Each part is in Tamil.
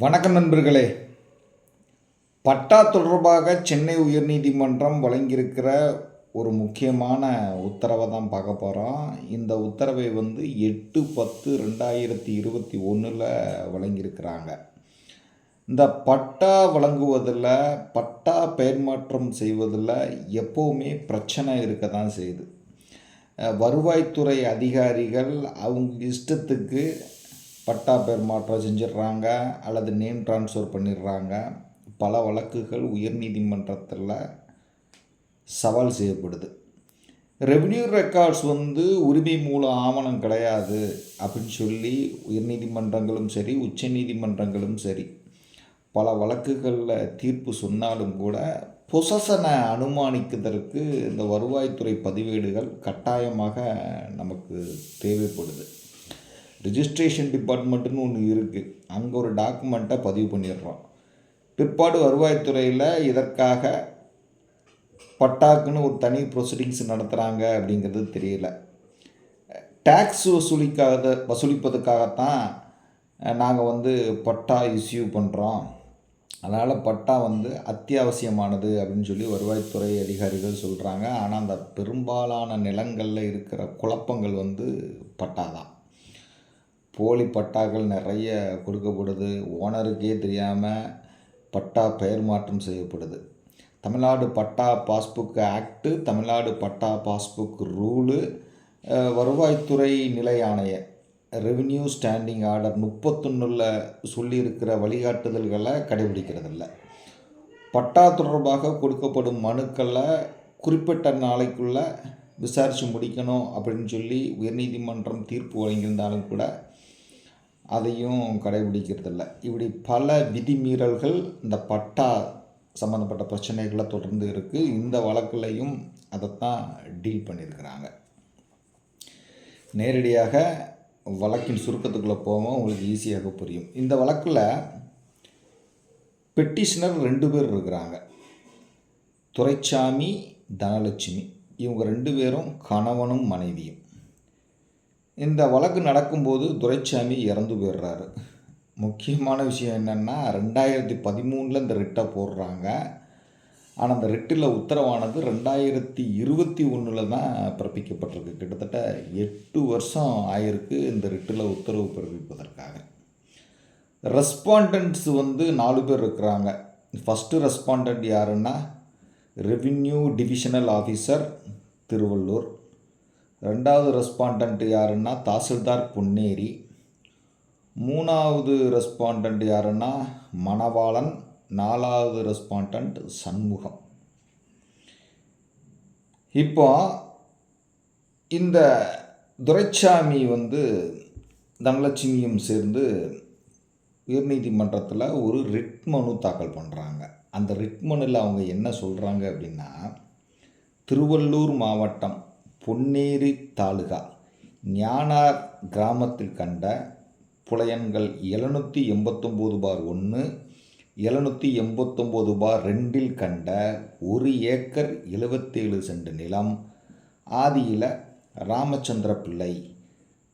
வணக்கம் நண்பர்களே. பட்டா தொடர்பாக சென்னை உயர்நீதிமன்றம் வழங்கியிருக்கிற ஒரு முக்கியமான உத்தரவை தான் பார்க்க போகிறோம் இந்த உத்தரவை வந்து எட்டு பத்து ரெண்டாயிரத்தி இருபத்தி ஒன்றில் வழங்கியிருக்கிறாங்க. இந்த பட்டா வழங்குவதில் பட்டா பெயர் மாற்றம் செய்வதில் எப்போவுமே பிரச்சனை இருக்க தான் செய்யுது. வருவாய்த்துறை அதிகாரிகள் அவங்க இஷ்டத்துக்கு பட்டா பேர் மாற்றம் செஞ்சிடுறாங்க அல்லது நேம் ட்ரான்ஸ்ஃபர் பண்ணிடுறாங்க. பல வழக்குகள் உயர்நீதிமன்றத்தில் சவால் செய்யப்படுது. ரெவன்யூ ரெக்கார்ட்ஸ் வந்து உரிமை மூல ஆவணம் கிடையாது அப்படின்னு சொல்லி உயர்நீதிமன்றங்களும் சரி உச்ச நீதிமன்றங்களும் சரி பல வழக்குகளில் தீர்ப்பு சொன்னாலும் கூட பொசசனை அனுமானிக்கிறதற்கு இந்த வருவாய்த்துறை பதிவேடுகள் கட்டாயமாக நமக்கு தேவைப்படுது. ரிஜிஸ்ட்ரேஷன் டிபார்ட்மெண்ட்டுன்னு ஒன்று இருக்குது அங்கே ஒரு டாக்குமெண்ட்டை பதிவு பண்ணிடுறோம். பிற்பாடு வருவாய்த்துறையில் இதற்காக பட்டாக்குன்னு ஒரு தனி ப்ரொசீடிங்ஸ் நடத்துகிறாங்க அப்படிங்கிறது தெரியல. டேக்ஸ் வசூலிக்காத வசூலிப்பதுக்காகத்தான் நாங்கள் வந்து பட்டா இஸ்யூ பண்ணுறோம் அதனால் பட்டா வந்து அத்தியாவசியமானது அப்படின்னு சொல்லி வருவாய்த்துறை அதிகாரிகள் சொல்கிறாங்க ஆனால் அந்த பெரும்பாலான நிலங்களில் இருக்கிற குழப்பங்கள் வந்து பட்டா தான் போலி பட்டாக்கள் நிறைய கொடுக்கப்படுது. ஓனருக்கே தெரியாமல் பட்டா பெயர் மாற்றம் செய்யப்படுது. Tamil Nadu patta passbook act Tamil Nadu patta passbook rule வருவாய்த்துறை நிலை ஆணைய. ரெவின்யூ ஸ்டாண்டிங் ஆர்டர் முப்பத்தொன்னில் சொல்லியிருக்கிற வழிகாட்டுதல்களை கடைபிடிக்கிறதில்ல. பட்டா தொடர்பாக கொடுக்கப்படும் மனுக்களை குறிப்பிட்ட நாளைக்குள்ளே விசாரித்து முடிக்கணும் அப்படின்னு சொல்லி உயர்நீதிமன்றம் தீர்ப்பு வழங்கியிருந்தாலும் கூட அதையும் கடைபிடிக்கிறதில்ல. இப்படி பல விதிமீறல்கள் இந்த பட்டா சம்மந்தப்பட்ட பிரச்சனைகளை தொடர்ந்து இருக்குது இந்த வழக்குலையும் அதைத்தான் டீல் பண்ணியிருக்கிறாங்க. நேரடியாக வழக்கின் சுருக்கத்துக்குள்ளே போவோம். உங்களுக்கு ஈஸியாக புரியும். இந்த வழக்கில் பெட்டிஷனர் ரெண்டு பேர் இருக்கிறாங்க. துரைச்சாமி தனலட்சுமி. இவங்க ரெண்டு பேரும் கணவனும் மனைவியும். இந்த வழக்கு நடக்கும்போது துரைச்சாமி இறந்து போயிடுறாரு. முக்கியமான விஷயம் என்னென்னா ரெண்டாயிரத்தி பதிமூணில் இந்த ரிட்டை போடுறாங்க. ஆனால் அந்த ரிட்டில் உத்தரவானது ரெண்டாயிரத்தி இருபத்தி ஒன்றில் தான் பிறப்பிக்கப்பட்டிருக்கு. கிட்டத்தட்ட எட்டு வருஷம் ஆயிருக்கு இந்த ரிட்டில் உத்தரவு பிறப்பிப்பதற்காக. ரெஸ்பாண்டன்ட்ஸ் வந்து நாலு பேர் இருக்கிறாங்க. ஃபஸ்ட்டு ரெஸ்பாண்டன்ட் யாருன்னா ரெவின்யூ டிவிஷனல் ஆஃபீஸர் திருவள்ளூர். ரெண்டாவது ரெஸ்பாண்டன்ட் யாருன்னா தாசில்தார் பொன்னேரி. மூணாவது ரெஸ்பாண்டன்ட் யாருன்னா மணவாளன். நாலாவது ரெஸ்பாண்டன்ட் சண்முகம். இப்போ இந்த துரைச்சாமி வந்து தனலட்சுமியும் சேர்ந்து உயர்நீதிமன்றத்தில் ஒரு ரிட் மனு தாக்கல் பண்ணுறாங்க அந்த ரிட் மனுவில் அவங்க என்ன சொல்கிறாங்க அப்படின்னா திருவள்ளூர் மாவட்டம் பொன்னேரி தாலுகா ஞானார் கிராமத்தில் கண்ட புலையன்கள் எழுநூற்றி எண்பத்தொம்போது பார் ஒன்று எழுநூற்றி எண்பத்தொம்போது பார் ரெண்டில் கண்ட ஒரு ஏக்கர் எழுபத்தேழு சென்ட் நிலம் ஆதியில் ராமச்சந்திர பிள்ளை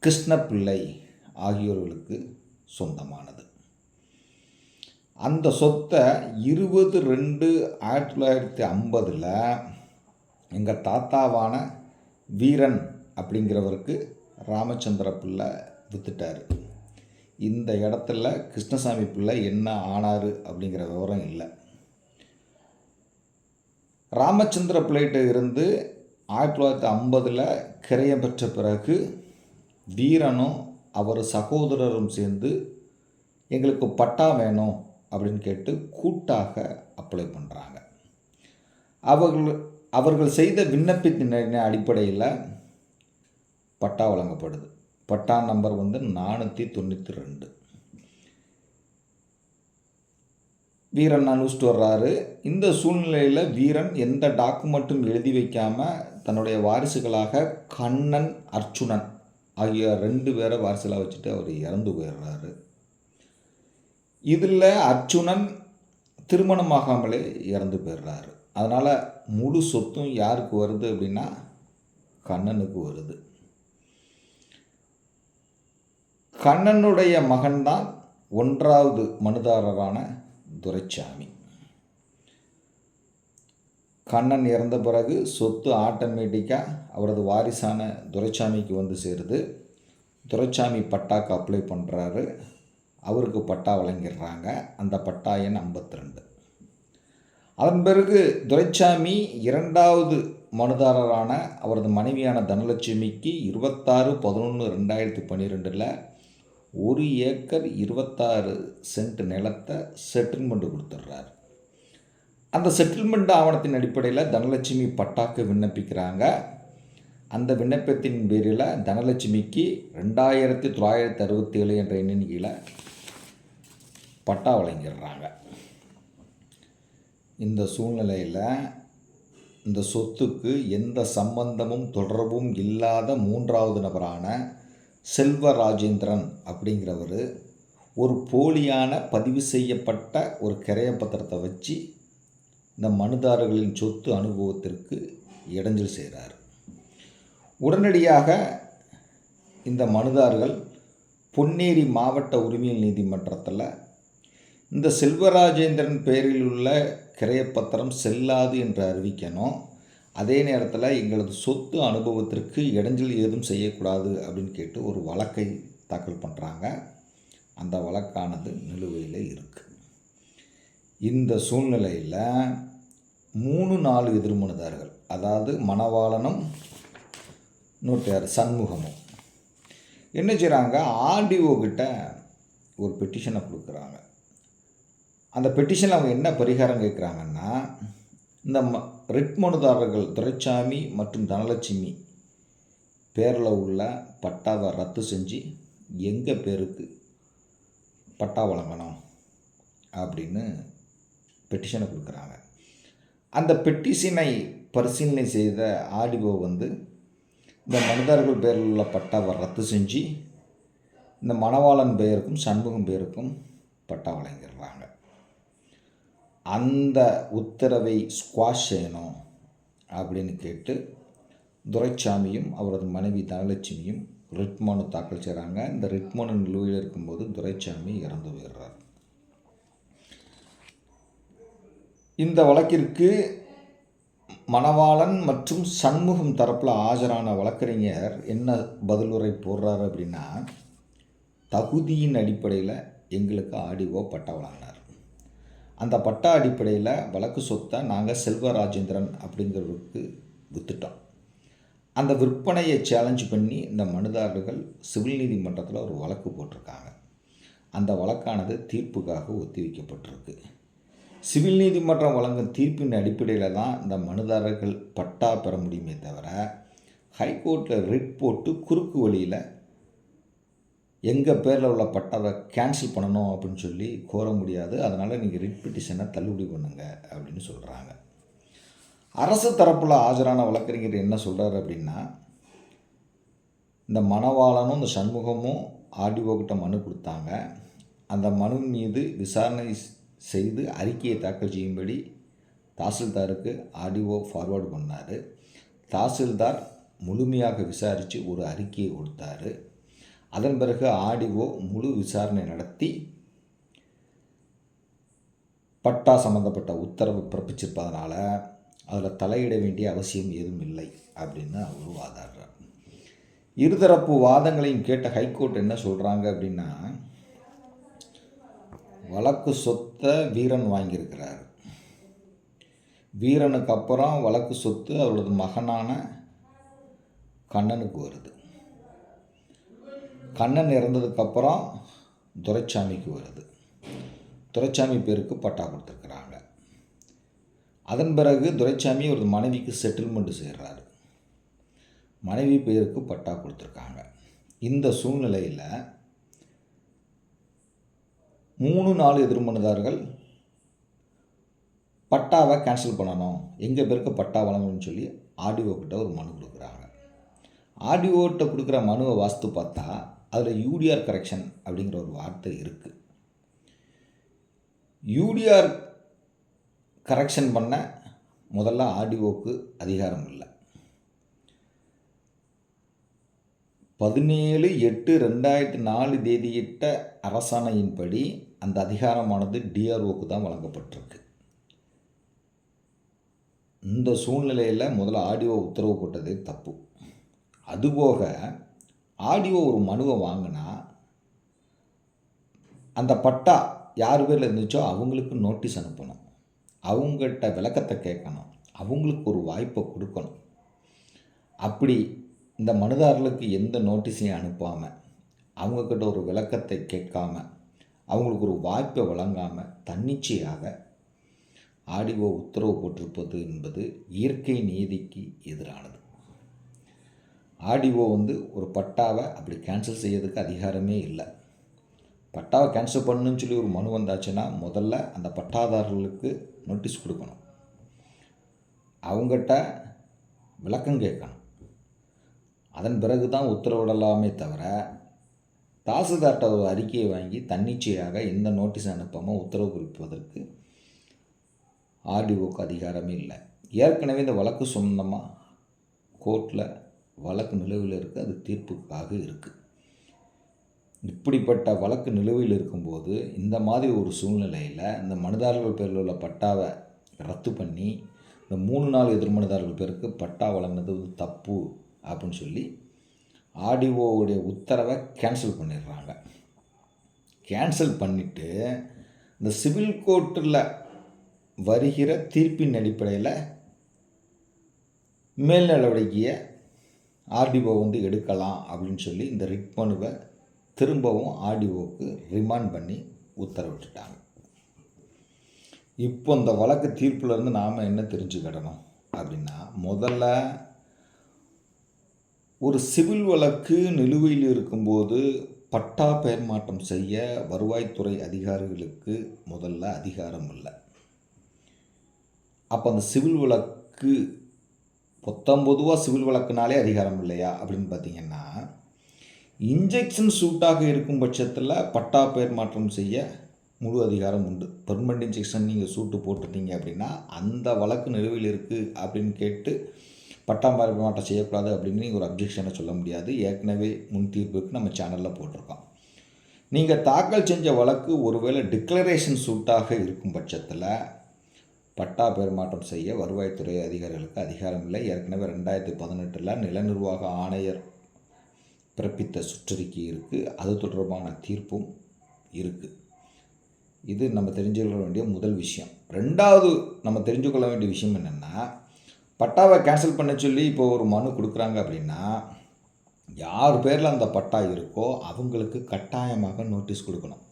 கிருஷ்ணப்பிள்ளை ஆகியோர்களுக்கு சொந்தமானது. அந்த சொத்தை இருபது ரெண்டு ஆயிரத்தி தொள்ளாயிரத்தி ஐம்பதில் எங்கள் தாத்தாவான வீரன் அப்படிங்கிறவருக்கு ராமச்சந்திர பிள்ளை வித்துட்டார். இந்த இடத்துல கிருஷ்ணசாமி பிள்ளை என்ன ஆனார் அப்படிங்கிற விவரம் இல்லை. ராமச்சந்திர பிள்ளைகிட்ட இருந்து ஆயிரத்தி தொள்ளாயிரத்தி ஐம்பதில் கிரையம் பெற்ற பிறகு வீரனும் அவர் சகோதரரும் சேர்ந்து எங்களுக்கு பட்டா வேணும் அப்படின்னு கேட்டு கூட்டாக அப்ளை பண்ணுறாங்க அவர்கள் அவர்கள் செய்த விண்ணப்பத்தின் அடிப்படையில் பட்டா வழங்கப்படுது. பட்டா நம்பர் வந்து நானூற்றி தொண்ணூற்றி ரெண்டு. வீரன் அனுஷ்டு வர்றாரு. இந்த சூழ்நிலையில் வீரன் எந்த டாக்குமெண்ட்டும் எழுதி வைக்காமல் தன்னுடைய வாரிசுகளாக கண்ணன் அர்ச்சுனன் ஆகிய ரெண்டு பேரை வாரிசுகளாக வச்சுட்டு அவர் இறந்து போயிடுறாரு. இதில் அர்ச்சுனன் திருமணமாகாமலே இறந்து போயிடுறாரு. அதனால் முழு சொத்தும் யாருக்கு வருது அப்படின்னா கண்ணனுக்கு வருது. கண்ணனுடைய மகன்தான் ஒன்றாவது மனுதாரரான துரைச்சாமி. கண்ணன் இறந்த பிறகு சொத்து ஆட்டோமேட்டிக்காக அவரது வாரிசான துரைச்சாமிக்கு வந்து சேருது. துரைச்சாமி பட்டாக்கு அப்ளை பண்ணுறாரு அவருக்கு பட்டா வழங்கிடுறாங்க. அந்த பட்டா எண் ஐம்பத்தி ரெண்டு அதன் பிறகு துரைச்சாமி இரண்டாவது மனுதாரரான அவரது மனைவியான தனலட்சுமிக்கு இருபத்தாறு பதினொன்று ரெண்டாயிரத்தி பன்னிரெண்டில் ஒரு ஏக்கர் இருபத்தாறு சென்ட் நிலத்தை செட்டில்மெண்ட் கொடுத்துட்றாரு அந்த செட்டில்மெண்ட் ஆவணத்தின் அடிப்படையில் தனலட்சுமி பட்டாக்கு விண்ணப்பிக்கிறாங்க. அந்த விண்ணப்பத்தின் பேரில் தனலட்சுமிக்கு ரெண்டாயிரத்தி தொள்ளாயிரத்தி அறுபத்தி ஏழு என்ற எண்ணிக்கையில் பட்டா வழங்கிடுறாங்க. இந்த சூழ்நிலையில் இந்த சொத்துக்கு எந்த சம்பந்தமும் தொடர்பும் இல்லாத மூன்றாவது நபரான செல்வ ராஜேந்திரன் அப்படிங்கிறவர் ஒரு போலியான பதிவு செய்யப்பட்ட ஒரு கிரைய பத்திரத்தை வச்சு இந்த மனுதாரர்களின் சொத்து அனுபவத்திற்கு இடைஞ்சல் செய்கிறார். உடனடியாக இந்த மனுதாரர்கள் பொன்னேரி மாவட்ட உரிமையல் நீதிமன்றத்தில் இந்த செல்வராஜேந்திரன் பெயரில் உள்ள கிரையப்பத்திரம் செல்லாது என்று அறிவிக்கணும். அதே நேரத்தில் எங்களது சொத்து அனுபவத்திற்கு இடைஞ்சல் ஏதும் செய்யக்கூடாது அப்படின்னு கேட்டு ஒரு வழக்கை தாக்கல் பண்ணுறாங்க அந்த வழக்கானது நிலுவையில் இருக்குது இந்த சூழ்நிலையில் மூணு நாலு எதிர்மனுதார்கள் அதாவது மணவாளனும் இன்னொருத்தர் சண்முகமும் என்ன செய்கிறாங்க ஆர்டிஓ கிட்ட ஒரு பெட்டிஷனை கொடுக்குறாங்க. அந்த பெட்டிஷனில் அவங்க என்ன பரிகாரம் கேட்குறாங்கன்னா இந்த ம ரிட் மனுதாரர்கள் துரைச்சாமி மற்றும் தனலட்சுமி பேரில் உள்ள பட்டாவை ரத்து செஞ்சு எங்கள் பேருக்கு பட்டா வழங்கணும் அப்படின்னு பெட்டிஷனை கொடுக்குறாங்க. அந்த பெட்டிஷனை பரிசீலனை செய்த ஆடிஓ வந்து இந்த மனிதர்கள் பேரில் உள்ள பட்டாவை ரத்து செஞ்சு இந்த மணவாளன் பெயருக்கும் சண்முகம் பெயருக்கும் பட்டா வழங்கிடுறாங்க. அந்த உத்தரவை ஸ்குவாஷ் செய்யணும் அப்படின்னு கேட்டு துரைச்சாமியும் அவரது மனைவி தனலட்சுமியும் ரிட் மனு தாக்கல் செய்கிறாங்க இந்த ரிட் மனு நிலுவையில் இருக்கும்போது துரைச்சாமி இறந்து போயிடுறார். இந்த வழக்கிற்கு மணவாளன் மற்றும் சண்முகம் தரப்பில் ஆஜரான வழக்கறிஞர் என்ன பதிலுரை போடுறாரு அப்படின்னா தகுதியின் அடிப்படையில் எங்களுக்கு ஆடிஓ பட்டா வழங்கினார் அந்த பட்டா அடிப்படையில் வழக்கு சொத்தை நாங்கள் செல்வராஜேந்திரன் அப்படிங்கிறவருக்கு விற்றுட்டோம் அந்த விற்பனையை சேலஞ்ச் பண்ணி இந்த மனுதாரர்கள் சிவில் நீதிமன்றத்தில் ஒரு வழக்கு போட்டிருக்காங்க. அந்த வழக்கானது தீர்ப்புக்காக ஒத்தி வைக்கப்பட்டிருக்கு. சிவில் நீதிமன்றம் வழங்கும் தீர்ப்பின் அடிப்படையில் தான் இந்த மனுதாரர்கள் பட்டா பெற முடியுமே தவிர ஹைகோர்ட்டில் ரிட் போட்டு குறுக்கு வழியில் எங்கள் பேரில் உள்ள பட்டாவை கேன்சல் பண்ணணும் அப்படின்னு சொல்லி கோர முடியாது. அதனால் நீங்கள் ரிக்பெட்டிஷனை தள்ளுபடி பண்ணுங்க அப்படின்னு சொல்கிறாங்க அரசு தரப்பில் ஆஜரான வழக்கறிஞர் என்ன சொல்கிறார் அப்படின்னா இந்த மணவாளனும் இந்த சண்முகமும் ஆர்டிஓ கிட்ட மனு கொடுத்தாங்க. அந்த மனு மீது விசாரணை செய்து அறிக்கையை தாக்கல் செய்யும்படி தாசில்தாருக்கு ஆர்டிஓ ஃபார்வேர்டு பண்ணார். தாசில்தார் முழுமையாக விசாரித்து ஒரு அறிக்கையை கொடுத்தாரு. அதன் பிறகு ஆடிஓ முழு விசாரணை நடத்தி பட்டா சம்மந்தப்பட்ட உத்தரவு பிறப்பிச்சிருப்பதனால அதில் தலையிட வேண்டிய அவசியம் எதுவும் இல்லை அப்படின்னு அவர் வாதாடுறார். இருதரப்பு வாதங்களையும் கேட்ட ஹைகோர்ட் என்ன சொல்கிறாங்க அப்படின்னா வழக்கு சொத்தை வீரன் வாங்கியிருக்கிறார். வீரனுக்கு அப்புறம் வழக்கு சொத்து அவரது மகனான கண்ணனுக்கு வருது. கண்ணன் இறந்ததுக்கப்புறம் துரைச்சாமிக்கு வருது. துரைச்சாமி பேருக்கு பட்டா கொடுத்துருக்குறாங்க. அதன் பிறகு துரைச்சாமி ஒரு மனைவிக்கு செட்டில்மெண்ட் செய்கிறாரு மனைவி பேருக்கு பட்டா கொடுத்துருக்காங்க. இந்த சூழ்நிலையில் மூணு நாலு எதிர்மனுதாரர்கள் பட்டாவை கேன்சல் பண்ணணும். எங்கள் பேருக்கு பட்டா வழங்கணும்னு சொல்லி ஆர்டிஓ கிட்ட ஒரு மனு கொடுக்குறாங்க. ஆர்டிஓட்ட கொடுக்குற மனுவை வாஸ்து பார்த்தா அதில் யூடிஆர் கரெக்ஷன் அப்படிங்கிற ஒரு வார்த்தை இருக்குது யூடிஆர் கரெக்ஷன் பண்ண முதல்ல ஆர்டிஓக்கு அதிகாரம் இல்லை. பதினேழு எட்டு ரெண்டாயிரத்தி நாலு தேதியிட்ட அரசாணையின்படி அந்த அதிகாரமானது டிஆர்ஓக்கு தான் வழங்கப்பட்டிருக்கு. இந்த சூழ்நிலையில் முதல்ல ஆடியோ உத்தரவு போட்டது தப்பு. அதுபோக ஆடியோ ஒரு மனுவை வாங்கினா அந்த பட்டா யார் பேரில் இருந்துச்சோ அவங்களுக்கு நோட்டீஸ் அனுப்பணும். அவங்ககிட்ட விளக்கத்தை கேட்கணும். அவங்களுக்கு ஒரு வாய்ப்பை கொடுக்கணும். அப்படி இந்த மனுதாரர்களுக்கு எந்த நோட்டீஸையும் அனுப்பாமல் அவங்கக்கிட்ட ஒரு விளக்கத்தை கேட்காம அவங்களுக்கு ஒரு வாய்ப்பை வழங்காமல் தன்னிச்சையாக ஆடியோ உத்தரவு போட்டிருப்பது என்பது இயற்கை நீதிக்கு எதிரானது. ஆர்டிஓ வந்து ஒரு பட்டாவை அப்படி கேன்சல் செய்யறதுக்கு அதிகாரமே இல்லை. பட்டாவை கேன்சல் பண்ணுன்னு சொல்லி ஒரு மனு வந்தாச்சுன்னா முதல்ல அந்த பட்டாதாரர்களுக்கு நோட்டீஸ் கொடுக்கணும். அவங்ககிட்ட விளக்கம் கேட்கணும். அதன் பிறகு தான் உத்தரவிடலாமே தவிர தாசில்தார்கிட்ட ஒரு அறிக்கையை வாங்கி தன்னிச்சையாக எந்த நோட்டீஸ் அனுப்பாமல் உத்தரவு குறிப்பதற்கு ஆர்டிஓக்கு அதிகாரமே இல்லை. ஏற்கனவே இந்த வழக்கு சொந்தமாக கோர்ட்டில் வழக்கு நிலுவையில் இருக்குது அது தீர்ப்புக்காக இருக்குது இப்படிப்பட்ட வழக்கு நிலுவையில் இருக்கும்போது இந்த மாதிரி ஒரு சூழ்நிலையில் இந்த மனுதாரர்கள் பேரில் உள்ள பட்டாவை ரத்து பண்ணி இந்த மூணு நாள் எதிர்மனுதாரர்கள் பேருக்கு பட்டா வழங்கினது வந்து தப்பு அப்படின்னு சொல்லி ஆடிஓவுடைய உத்தரவை கேன்சல் பண்ணிடுறாங்க. கேன்சல் பண்ணிவிட்டு இந்த சிவில் கோர்ட்டில் வருகிற தீர்ப்பின் அடிப்படையில் மேல் நடவடிக்கையை ஆர்டிஓ வந்து எடுக்கலாம் அப்படின்னு சொல்லி இந்த ரிட் மனுவை திரும்பவும் ஆர்டிஓவுக்கு ரிமாண்ட் பண்ணி உத்தரவிட்டுட்டாங்க. இப்போ இந்த வழக்கு தீர்ப்புலேருந்து நாம் என்ன தெரிஞ்சுக்கிடணும் அப்படின்னா முதல்ல ஒரு சிவில் வழக்கு நிலுவையில் இருக்கும்போது பட்டா பெயர் மாற்றம் செய்ய வருவாய்த்துறை அதிகாரிகளுக்கு முதல்ல அதிகாரம் இல்லை. அப்போ அந்த சிவில் வழக்கு பொத்தம்பொதுவாக சிவில் வழக்குனாலே அதிகாரம் இல்லையா அப்படின்னு பார்த்தீங்கன்னா இன்ஜெக்ஷன் சூட்டாக இருக்கும் பட்சத்தில் பட்டா பெயர் மாற்றம் செய்ய முழு அதிகாரம் உண்டு. பெர்மனண்ட் இன்ஜெக்ஷன் நீங்கள் சூட்டு போட்டுட்டீங்க அப்படின்னா அந்த வழக்கு நிலுவையில் இருக்குது அப்படின்னு கேட்டு பட்டா பெயர் மாற்றம் செய்யக்கூடாது அப்படின்னு நீங்கள் ஒரு அப்ஜெக்ஷனை சொல்ல முடியாது. ஏற்கனவே முன் தீர்ப்புக்கு நம்ம சேனலில் போட்டிருக்கோம். நீங்கள் தாக்கல் செஞ்ச வழக்கு ஒருவேளை டிக்ளரேஷன் சூட்டாக இருக்கும் பட்சத்தில் பட்டா பெருமாற்றம் செய்ய வருவாய்த்துறை அதிகாரிகளுக்கு அதிகாரம் இல்லை. ஏற்கனவே ரெண்டாயிரத்தி பதினெட்டில் நில நிர்வாக ஆணையர் பிறப்பித்த சுற்றறிக்கை இருக்குது அது தொடர்பான தீர்ப்பும் இருக்குது இது நம்ம தெரிஞ்சுக்கொள்ள வேண்டிய முதல் விஷயம். ரெண்டாவது நம்ம தெரிஞ்சுக்கொள்ள வேண்டிய விஷயம் என்னென்னா பட்டாவை கேன்சல் பண்ண சொல்லி இப்போ ஒரு மனு கொடுக்குறாங்க அப்படின்னா யார் பேரில் அந்த பட்டா இருக்கோ அவங்களுக்கு கட்டாயமாக நோட்டீஸ் கொடுக்கணும்.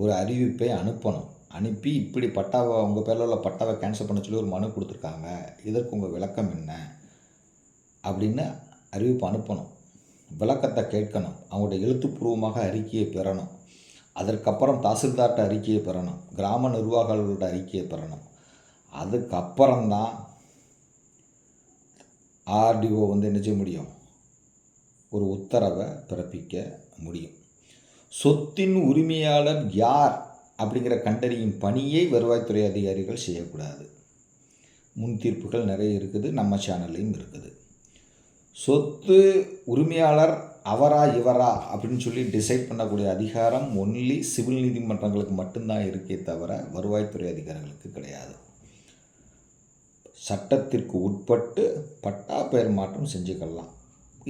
ஒரு அறிவிப்பை அனுப்பணும். அனுப்பி இப்படி பட்டாவை உங்கள் பேரில் உள்ள பட்டாவை கேன்சல் பண்ண சொல்லி ஒரு மனு கொடுத்துருக்காங்க. இதற்கு உங்கள் விளக்கம் என்ன? அப்படின்னு அறிவிப்பு அனுப்பணும். விளக்கத்தை கேட்கணும். அவங்களுடைய எழுத்துப்பூர்வமாக அறிக்கையை பெறணும். அதற்கப்புறம் தாசில்தார்கிட்ட அறிக்கையை பெறணும். கிராம நிர்வாகிகளோட அறிக்கையை பெறணும். அதுக்கப்புறம்தான் ஆர்டிஓ வந்து என்ன செய்ய முடியும்? ஒரு உத்தரவை பிறப்பிக்க முடியும். சொத்தின் உரிமையாளர் யார்? அப்படிங்கிற கண்டறியும் பணியை வருவாய்த்துறை அதிகாரிகள் செய்யக்கூடாது. முன் தீர்ப்புகள் நிறைய இருக்குது நம்ம சேனல்லையும் இருக்குது. சொத்து உரிமையாளர் அவரா இவரா அப்படின்னு சொல்லி டிசைட் பண்ணக்கூடிய அதிகாரம் ஒன்லி சிவில் நீதிமன்றங்களுக்கு மட்டும்தான் இருக்கே தவிர வருவாய்த்துறை அதிகாரிகளுக்கு கிடையாது. சட்டத்திற்கு உட்பட்டு பட்டா பெயர் மாற்றம் செஞ்சுக்கலாம்.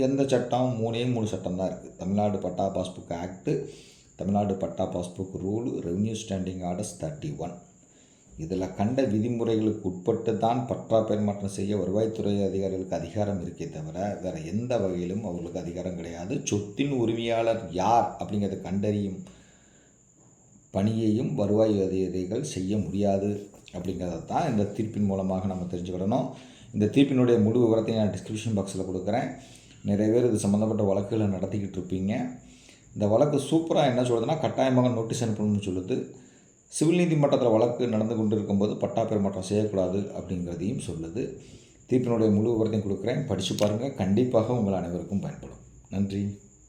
எந்த சட்டம்? மூணே மூணு சட்டம் தான் இருக்குது Tamil Nadu patta passbook act Tamil Nadu patta passbook rule revenue standing orders thirty one. இதில் கண்ட விதிமுறைகளுக்கு உட்பட்டு தான் பற்றா பரிமாற்றம் மாற்றம் செய்ய வருவாய்த்துறை அதிகாரிகளுக்கு அதிகாரம் இருக்கே தவிர வேறு எந்த வகையிலும் அவர்களுக்கு அதிகாரம் கிடையாது. சொத்தின் உரிமையாளர் யார் அப்படிங்கிறத கண்டறியும் பணியையும் வருவாய் அதிகாரிகள் செய்ய முடியாது அப்படிங்கிறத தான் இந்த தீர்ப்பின் மூலமாக நம்ம தெரிஞ்சுக்கிடணும். இந்த தீர்ப்பினுடைய முழு விவரத்தை நான் டிஸ்கிரிப்ஷன் பாக்ஸில் கொடுக்குறேன். நிறைய பேர் இது சம்மந்தப்பட்ட வழக்குகளை நடத்திக்கிட்டு இருப்பீங்க. இந்த வழக்கு சூப்பராக என்ன சொல்லுதுன்னா கட்டாயமாக நோட்டீஸ் அனுப்பணும்னு சொல்லுது. சிவில் நீதிமன்றத்தில் வழக்கு நடந்து கொண்டு இருக்கும்போது பட்டா பெருமாற்றம் செய்யக்கூடாது அப்படிங்கிறதையும் சொல்லுது. தீர்ப்பினுடைய முழு விவரத்தையும் கொடுக்குறேன். படித்து பாருங்கள் கண்டிப்பாக உங்கள் அனைவருக்கும் பயன்படும். நன்றி.